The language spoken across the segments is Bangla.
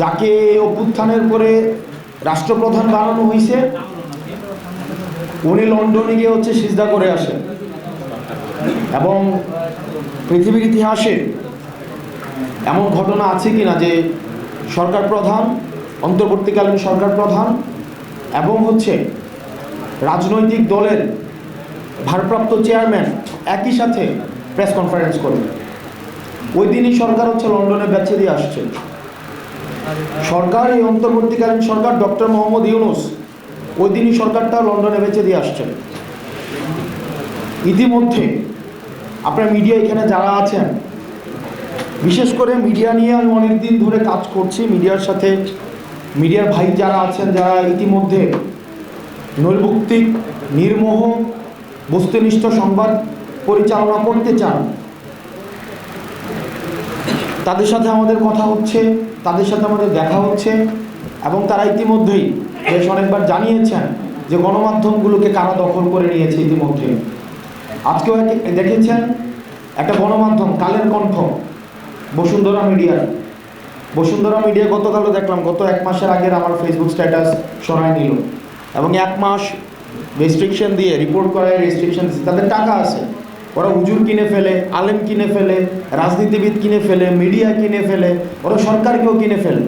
যাকে অভ্যুত্থানের পরে রাষ্ট্রপ্রধান বানানো হয়েছে উনি লন্ডনে গিয়ে হচ্ছে সিজদা করে আসেন। এবং পৃথিবীর ইতিহাসে এমন ঘটনা আছে কি না যে সরকার প্রধান, অন্তর্বর্তীকালীন সরকার প্রধান এবং হচ্ছে রাজনৈতিক দলের ভারপ্রাপ্ত চেয়ারম্যান একই সাথে প্রেস কনফারেন্স করে ওই দিনই সরকার হচ্ছে লন্ডনে বেঁচে দিয়ে আসছে। সরকার, এই অন্তর্বর্তীকালীন সরকার ডক্টর মোহাম্মদ ইউনুস, ওই দিনই সরকারটা লন্ডনে বেঁচে দিয়ে আসছেন। ইতিমধ্যে আপনার মিডিয়া এখানে যারা আছেন, বিশেষ করে মিডিয়া নিয়ে আমি অনেক দিন ধরে কাজ করছি, মিডিয়ার সাথে, মিডিয়ার ভাই যারা আছেন, যারা ইতিমধ্যে নৈর্ভুক্তিক নির্মোহ, বস্তুনিষ্ঠ সংবাদ পরিচালনা করতে চান, তাদের সাথে আমাদের কথা হচ্ছে তাদের সাথে আমাদের দেখা হচ্ছে এবং তারা ইতিমধ্যেই বেশ অনেকবার জানিয়েছেন যে গণমাধ্যমগুলোকে কারা দখল করে নিয়েছে ইতিমধ্যে। আজকেও দেখেছেন একটা গণমাধ্যম, কালের কণ্ঠ, বসুন্ধরা মিডিয়ার। বসুন্ধরা মিডিয়া গতকালও দেখলাম, গত এক মাসের আগের আমার ফেসবুক স্ট্যাটাস সরায় নিল এবং এক মাস রেস্ট্রিকশন দিয়ে রিপোর্ট করায় রেস্ট্রিকশন তাদের টাকা আছে। ওরা উজুর কিনে ফেলে, আলেম কিনে ফেলে, রাজনীতিবিদ কিনে ফেলে, মিডিয়া কিনে ফেলে, ওরা সরকারকেও কিনে ফেলে।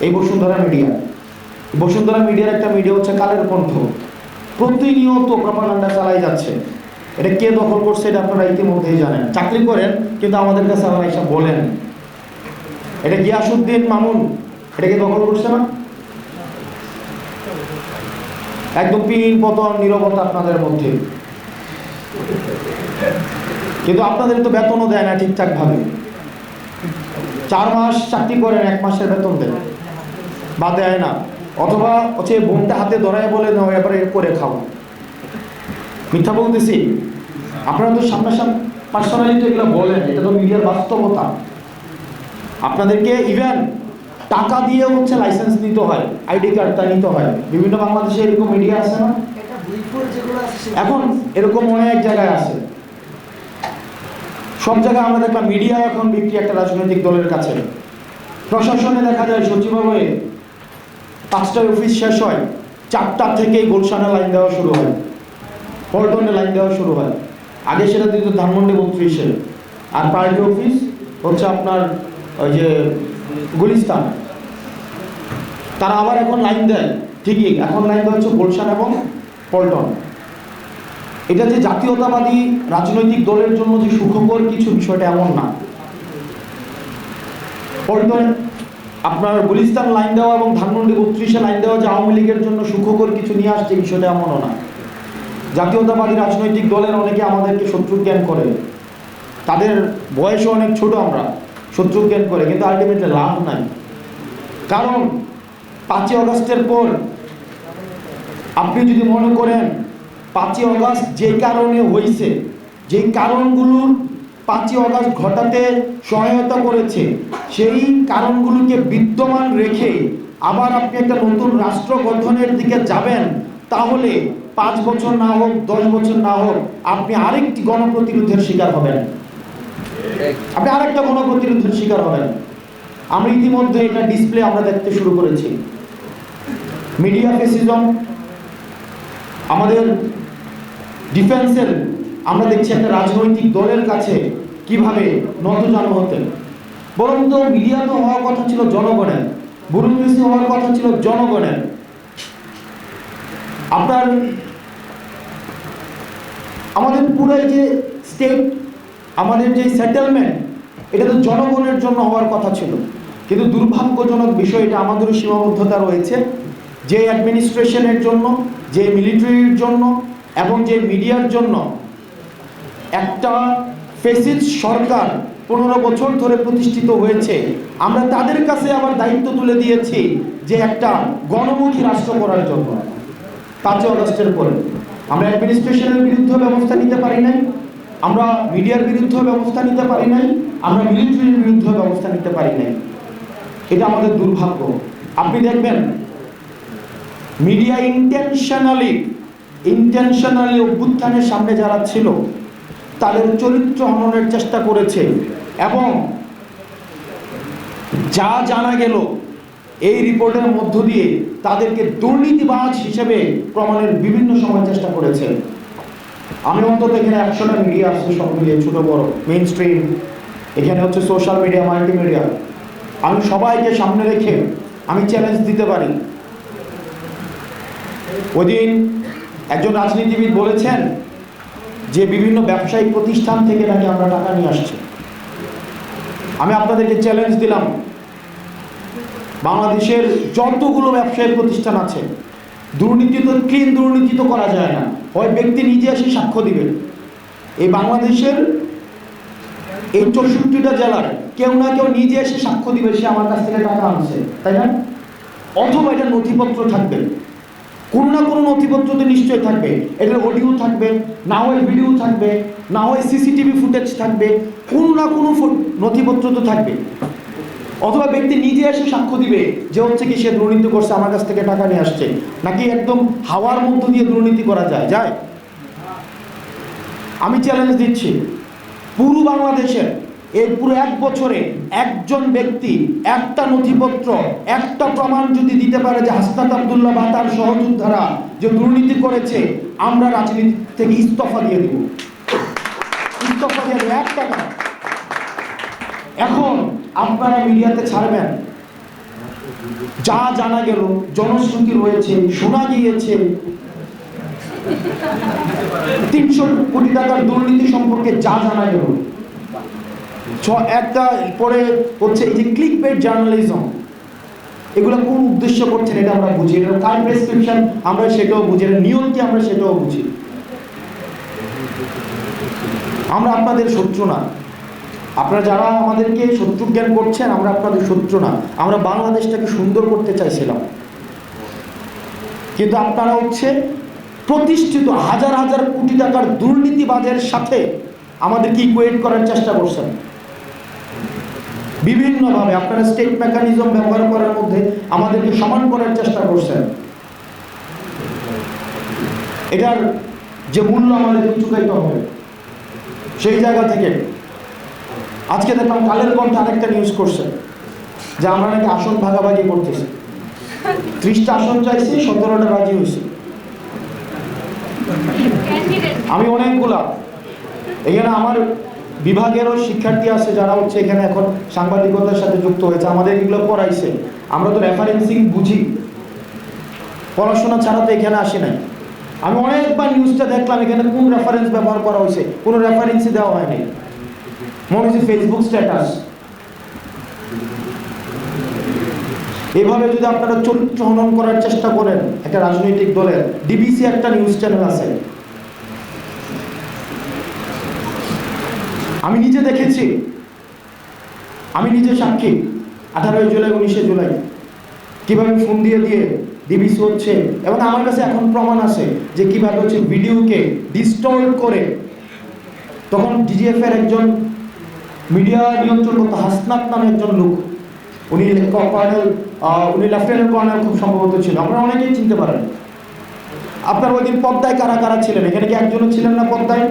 এই বসুন্ধরা মিডিয়া। বসুন্ধরা মিডিয়ার একটা মিডিয়া হচ্ছে কালের কণ্ঠ। প্রতিনিয়ত প্রপাগান্ডা চালাই যাচ্ছে। এটা কে দখল করছে এটা আপনারা ইতিমধ্যেই জানেন। চাকরি করেন, কিন্তু আমাদের কাছে আবার এসব বলেন। এটা গিয়াসুদ্দিন মামুন। এটাকে দখল করছে না? একদম পিন, পতন, নিরবতা আপনাদের মধ্যে। কিন্তু আপনাদের তো বেতনও দেয় না ঠিকঠাক ভাবে চার মাস চাকরি করেন এক মাসের বেতন দেয়। বা দেয় না। অথবা হচ্ছে বোনটা হাতে ধরায় বলে নাও এবারে করে খাও। মিথ্যা বলতেছি? আপনারা তো সামনাসামনি পার্সোনালি তো এগুলো বলেন এটা তো মিডিয়ার বাস্তবতা। আপনাদেরকে ইভেন টাকা দিয়ে হচ্ছে লাইসেন্স নিতে হয় আইডি কার্ডটা নিতে হয়। বিভিন্ন বাংলাদেশে এরকম মিডিয়া আছে না? এখন এরকম অনেক জায়গায় আছে। সব জায়গায় আমরা দেখলাম মিডিয়া এখন বিক্রি একটা রাজনৈতিক দলের কাছে। প্রশাসনে দেখা যায় সচিবালয়ে পাঁচটায় অফিস শেষ হয়, চারটা থেকেই গুলশানে লাইন দেওয়া শুরু হয়, পল্টনে লাইন দেওয়া শুরু হয়। আগে সেটা দিত ধানমন্ডি বত্রিশে। আর পার্টি অফিস হচ্ছে আপনার ওই যে গুলিস্তান। তারা আবার এখন লাইন দেয়। ঠিকই, এখন লাইন দেওয়া হচ্ছে গুলশান এবং পল্টন। এটা যে জাতীয়তাবাদী রাজনৈতিক দলের জন্য যে সুখকর কিছু বিষয়টা এমন না। আপনার গুলিস্তান লাইন দেওয়া এবং ধানমন্ডি বত্রিশে লাইন দেওয়া যে আওয়ামী লীগের জন্য সুখকর কিছু নিয়ে আসছে বিষয়টা এমনও না। জাতীয়তাবাদী রাজনৈতিক দলের অনেকে আমাদেরকে শত্রু জ্ঞান করে। তাদের বয়সও অনেক ছোট আমরা, শত্রু জ্ঞান করে, কিন্তু আলটিমেটলি লাভ নাই। কারণ পাঁচই অগস্টের পর আপনি যদি মনে করেন পাঁচই অগস্ট যে কারণে হয়েছে যেই কারণগুলোর পাঁচই অগস্ট ঘটাতে সহায়তা করেছে, সেই কারণগুলোকে বিদ্যমান রেখে আবার আপনি একটা নতুন রাষ্ট্র গঠনের দিকে যাবেন, তাহলে পাঁচ বছর না হোক, দশ বছর না হোক, আপনি আরেকটি গণপ্রতিরোধের শিকার হবেন। আপনি আরেকটা গণপ্রতিরোধের শিকার হবেন। আমরা ইতিমধ্যে এটা ডিসপ্লে আমরা দেখতে শুরু করেছি। মিডিয়া ফেসিজম আমাদের ডিফেন্সের আমরা দেখছি একটা রাজনৈতিক দলের কাছে কীভাবে নতজানু হতেন। বরং তো মিডিয়া তো হওয়ার কথা ছিল জনগণের ব্যুরোক্রেসি হওয়ার কথা ছিল জনগণের। আপনার, আমাদের পুরো যে স্টেট আমাদের যে সেটেলমেন্ট এটা তো জনগণের জন্য হওয়ার কথা ছিল। কিন্তু দুর্ভাগ্যজনক বিষয় এটা আমাদেরও সীমাবদ্ধতা রয়েছে। যে অ্যাডমিনিস্ট্রেশনের জন্য, যে মিলিটারির জন্য এবং যে মিডিয়ার জন্য একটা ফেসিস সরকার পনেরো বছর ধরে প্রতিষ্ঠিত হয়েছে, আমরা তাদের কাছে আবার দায়িত্ব তুলে দিয়েছি যে একটা গণমুখী রাষ্ট্র করার জন্য। পাঁচই অগস্টের পরে। আমরা অ্যাডমিনিস্ট্রেশনের বিরুদ্ধে ব্যবস্থা নিতে পারি নাই, আমরা মিডিয়ার বিরুদ্ধে ব্যবস্থা নিতে পারি নাই, আমরা মিলিটারির বিরুদ্ধে ব্যবস্থা নিতে পারি নাই। এটা আমাদের দুর্ভাগ্য। আপনি দেখবেন, মিডিয়া ইন্টেনশনালি ইন্টেনশনালি অভ্যুত্থানের সামনে যারা ছিল, তাদের চরিত্র হননের চেষ্টা করেছে এবং যা জানা গেল এই রিপোর্টের মধ্য দিয়ে তাদেরকে দুর্নীতিবাজ হিসেবে প্রমাণের বিভিন্ন সময় চেষ্টা করেছে। আমি অন্তত এখানে একশোটা মিডিয়া আছে সব মিলিয়ে ছোট, বড় মেইন স্ট্রিম এখানে হচ্ছে সোশ্যাল মিডিয়া মাল্টিমিডিয়া আমি সবাইকে সামনে রেখে আমি চ্যালেঞ্জ দিতে পারি। ওদিন একজন রাজনীতিবিদ বলেছেন যে বিভিন্ন ব্যবসায়িক প্রতিষ্ঠান থেকে নাকি আমরা টাকা নিয়ে আসছি। আমি আপনাদেরকে চ্যালেঞ্জ দিলাম। বাংলাদেশের যতগুলো ব্যবসায়িক প্রতিষ্ঠান আছে, দুর্নীতি তো ক্লিন দুর্নীতি তো করা যায় না। হয় ব্যক্তি নিজে এসে সাক্ষ্য দিবে। এই বাংলাদেশের এই চৌষট্টিটা জেলার কেউ না কেউ নিজে এসে সাক্ষ্য দিবে সে আমার কাছ থেকে টাকা আনছে, তাই না? অথবা এটা নথিপত্র থাকবে। কোনো না কোনো নথিপত্র তো নিশ্চয়ই থাকবে। এটার অডিও থাকবে, না হয় ভিডিও থাকবে, না হয় সিসিটিভি ফুটেজ থাকবে, কোনো না কোনো নথিপত্র তো থাকবে। অথবা ব্যক্তি নিজে এসে সাক্ষ্য দিবে যে হচ্ছে কি সে দুর্নীতি করছে, আমার কাছ থেকে টাকা নিয়ে আসছে। নাকি একদম হাওয়ার মধ্য দিয়ে দুর্নীতি করা যায়? যায়। আমি চ্যালেঞ্জ দিচ্ছি। পুরো বাংলাদেশের এই পুরো এক বছরে একজন ব্যক্তি, একটা নথিপত্র, একটা প্রমাণ যদি দিতে পারে যে হাসনাত আবদুল্লাহ বা তার সহযোদ্ধারা যে দুর্নীতি করেছে, আমরা রাজনীতি থেকে ইস্তফা দিয়ে দেব। ইস্তফা দিয়ে দেবো একটা না। এখন আপনারা মিডিয়াতে ছাড়বেন। যা জানা গেল, জনশ্রুতি রয়েছে, শোনা গিয়েছে। তিনশো কোটি টাকার দুর্নীতি সম্পর্কে যা জানা গেল। ছ, একটা পরে হচ্ছে এই যে ক্লিক বেড জার্নালিজম এগুলো কোন উদ্দেশ্য করছেন এটা আমরা বুঝি, এটা কার প্রেসক্রিপশন আমরা সেটাও বুঝি, এটা নিয়ম কি আমরা সেটাও বুঝি। আমরা আপনাদের শত্রু না। আপনারা যারা আমাদেরকে শত্রু জ্ঞান করছেন, আমরা আপনাদের শত্রু না। আমরা বাংলাদেশটাকে সুন্দর করতে চাইছিলাম। কিন্তু আপনারা হচ্ছে প্রতিষ্ঠিত হাজার হাজার কোটি টাকার দুর্নীতিবাজের সাথে আমাদেরকে ইকুয়েট করার চেষ্টা করছেন। বিভিন্নভাবে আপনারা স্টেট মেকানিজম ব্যবহার করার মধ্যে আমাদেরকে সমান করার চেষ্টা করছেন। এটার যে মূল্য আমাদেরকে চুকাইতে হবে, সেই জায়গা থেকে। আজকে দেখলাম কালের কণ্ঠে আরেকটা নিউজ করছে, যে আমরা নাকি আসন ভাগাভাগি করতেছি। ত্রিশটা আসন চাইছি, সতেরোটা রাজি হয়েছে। আমি অনেকগুলা। এখানে আমার বিভাগেরও শিক্ষার্থী আছে যারা হচ্ছে এখানে এখন সাংবাদিকতার সাথে যুক্ত হয়েছে আমাদের এগুলো পড়াইছে। আমরা তো রেফারেন্সিং বুঝি। পড়াশোনা ছাড়া তো এখানে আসে নাই। আমি অনেকবার নিউজটা দেখলাম, এখানে কোন রেফারেন্স ব্যবহার করা হয়েছে, কোনো রেফারেন্সই দেওয়া হয়নি। মনে হচ্ছে ফেসবুক স্ট্যাটাস এভাবে যদি আপনারা চরিত্র হনন করার চেষ্টা করেন, একটা রাজনৈতিক দলের ডিবিসি একটা নিউজ চ্যানেল আছে। আমি নিজে দেখেছি। আমি নিজে সাক্ষী, আঠারোই জুলাই, উনিশে জুলাই। কীভাবে ফোন দিয়ে দিয়ে ডিবিসি হচ্ছে এবং আমার কাছে এখন প্রমাণ আছে যে কীভাবে হচ্ছে ভিডিওকে ডিস্টর্ট করে তখন ডিজিএফ এর একজন মিডিয়া নিয়ন্ত্রণ করতো হাসনাত নামে একজন লোক, উনি কর্নেল উনি লেফটেন্যান্ট কর্নেল খুব সম্ভবত ছিল আপনারা অনেকেই চিনতে পারেন। আপনার ওই দিন পদ্মায় কারা কারা ছিলেন? এখানে কি একজনও ছিলেন না পদ্মায়?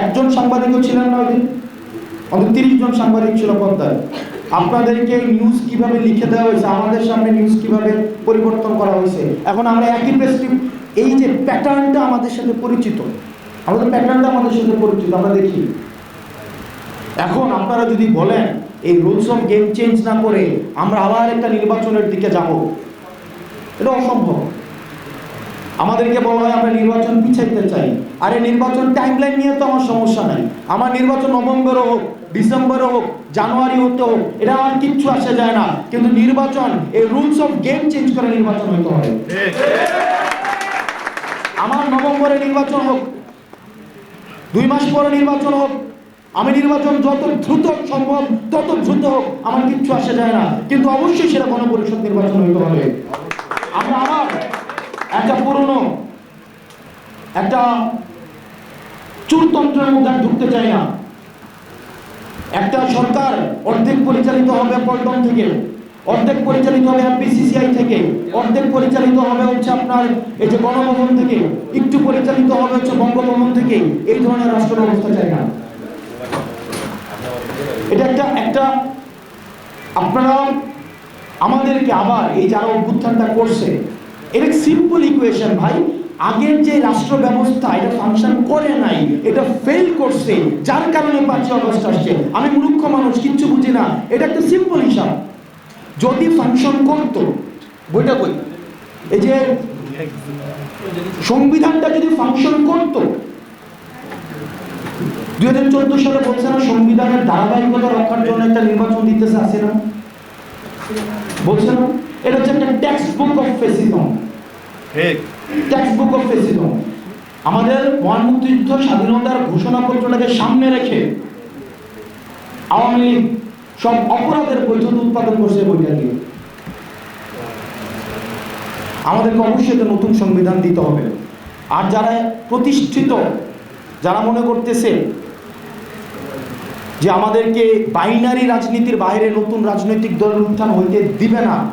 একজন সাংবাদিকও ছিলেন না ওই অন্তত তিরিশ জন সাংবাদিক ছিল পদ্মায়। আপনাদেরকে নিউজ কীভাবে লিখে দেওয়া হয়েছে, আমাদের সামনে নিউজ কীভাবে পরিবর্তন করা হয়েছে, এখন আমরা একই প্রেসক্রিপ এই যে প্যাটার্নটা আমাদের সাথে পরিচিত, আমাদের প্যাটার্নটা আমাদের সাথে পরিচিত, আমরা দেখি। এখন আপনারা যদি বলেন, এই রুলস অফ গেম চেঞ্জ না করে আমরা আবার একটা নির্বাচনের দিকে যাব, এটা অসম্ভব। আমাদেরকে বলা হয় আমরা নির্বাচন পিছাইতে চাই। আরে নির্বাচন টাইমলাইন নিয়ে তো আমার সমস্যা নাই। আমার নির্বাচন নভেম্বরও হোক, ডিসেম্বরও হোক, জানুয়ারি হতে হোক, এটা আমার কিচ্ছু আসে যায় না। কিন্তু নির্বাচন, এই রুলস অফ গেম চেঞ্জ করে নির্বাচন হতে হবে। আমার নভেম্বরে নির্বাচন হোক, দুই মাস পরে নির্বাচন হোক, আমি নির্বাচন যত দ্রুত সম্ভব, তত দ্রুত হোক, আমার কিচ্ছু আসে যায় না। কিন্তু অবশ্যই সেটা গণপরিষদ নির্বাচন হতে হবে। আমরা আবার একটা পুরনো, একটা চুরতন্ত্রের মধ্যে ঢুকতে চাই না। একটা সরকার অর্ধেক পরিচালিত হবে পল্টন থেকে, অর্ধেক পরিচালিত হবে বিসিসিআই থেকে, অর্ধেক পরিচালিত হবে হচ্ছে আপনার এই যে গণভবন থেকে, একটু পরিচালিত হবে হচ্ছে বঙ্গভবন থেকে, এই ধরনের রাষ্ট্র ব্যবস্থা চাই না। এটা একটা একটা আপনারা আমাদেরকে আবার এই যারা অভ্যুত্থানটা করছে এটা সিম্পল ইকুয়েশন ভাই। আগের যে রাষ্ট্র ব্যবস্থা, এটা ফাংশন করে নাই, এটা ফেল করছে, যার কারণে পাঁচই অগস্ট আসছে। আমি মূর্খ মানুষ, কিচ্ছু বুঝি না। এটা একটা সিম্পল হিসাব। যদি ফাংশন করত, বইটা বই এই যে সংবিধানটা যদি ফাংশন করত, দুই হাজার চোদ্দ সালে বলছে না, সংবিধানের ধারাবাহিকতা রক্ষার জন্য একটা নির্বাচন দিতেছে আসে না? বলছে না? একটা টেক্সট বুক অফ ফেসিজম ঠিক টেক্সট বুক অফ ফেসিজম আমাদের মহান মুক্তিযুদ্ধ স্বাধীনতার ঘোষণাপত্রটাকে সামনে রেখে আওয়ামী লীগ সব অপরাধের বৈধতা উৎপাদন করছে বইটা দিয়ে আমাদেরকে অবশ্যই একটা নতুন সংবিধান দিতে হবে। আর যারা প্রতিষ্ঠিত যারা মনে করতেছে যে আমাদেরকে বাইনারি রাজনীতির বাইরে নতুন রাজনৈতিক দলের উত্থান হইতে দিবে না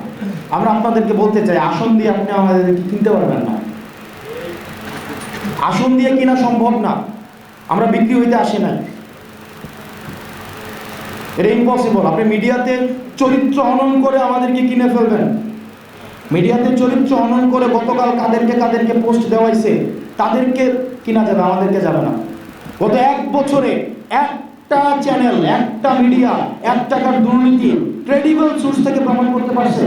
আমরা আপনাদেরকে বলতে চাই, আসন দিয়ে আপনি আমাদেরকে কিনতে পারবেন না। আসন দিয়ে কিনা সম্ভব না। আমরা বিক্রি হইতে আসি নাই। এটা ইম্পসিবল আপনি মিডিয়াতে চরিত্র হনন করে আমাদেরকে কিনে ফেলবেন। মিডিয়াতে চরিত্র হনন করে গতকাল কাদেরকে কাদেরকে পোস্ট দেওয়াইছে, তাদেরকে কিনা যাবে, আমাদেরকে যাবে না। গত এক বছরে একটা চ্যানেল একটা মিডিয়া এক টাকার দুর্নীতি ক্রেডিবল সোর্স থেকে প্রমাণ করতে পারছে।